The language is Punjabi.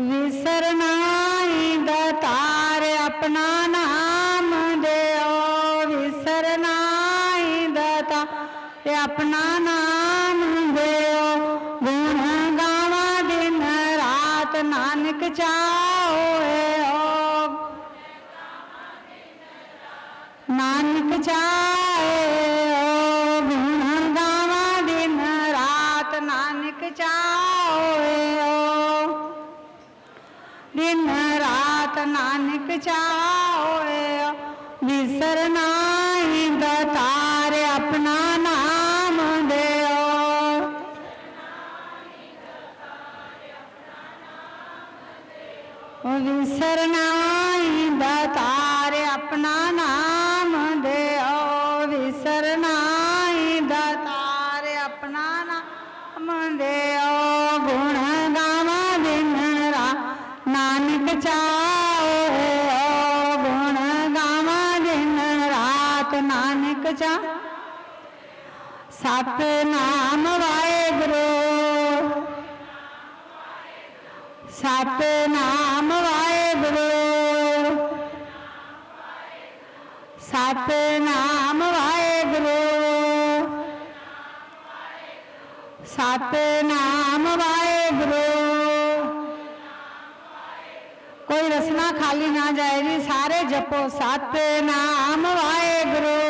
ਵਿਸਰਨਾਈ ਦਾਤਾਰ ਆਪਣਾ ਨਾਮ ਦਿਓ। ਵਿਸਰਨਾਈ ਦਾਤਾ ਤੇ ਆਪਣਾ ਨਾਮ ਦਿਓ। ਗੁਣ ਗਾਵਾਂ ਦਿਨ ਰਾਤ ਨਾਨਕ ਚਾਹੋਏ ਓ ਨਾਨਕ ਚਾਹੇ ਓ ਗੁਣ ਗਾਵਾਂ ਦਿਨ ਰਾਤ ਨਾਨਕ ਚਾਹੇ ਨਾਨਕ ਚਾਹੇ ਓ ਵਿਸਰਨਾਈ ਦਾਤਾਰ ਆਪਣਾ ਨਾਮ ਦਿਓ। ਓ ਵਿਸਰਨਾਈ ਦਾਤਾਰ ਆਪਣਾ ਨਾਮ ਦੇਓ। ਦਿਓ ਵਿਸਰਨਾਈ ਦਾਤਾਰ ਆਪਣਾ ਨਾਮ ਦੇਓ। ਗੁਣ ਗਾਵਾਂ ਦਿਨ ਰਾਤ ਨਾਨਕ ਚਾ ਰਾਤ ਨਾਨਕ ਚਾ ਸਤਨਾਮ ਵਾਹਿਗੁਰੂ। ਸਤਨਾਮ ਵਾਹਿਗੁਰੂ। ਸਤਨਾਮ ਵਾਹਿਗੁਰੂ। ਸਤਨਾਮ ਵਾਹਿਗੁਰੂ। ਕੋਈ ਰਸਨਾ ਖਾਲੀ ਨਾ ਜਾਏ ਜੀ, ਸਾਰੇ ਜਪੋ। ਸਤਨਾਮ ਵਾਹਿਗੁਰੂ।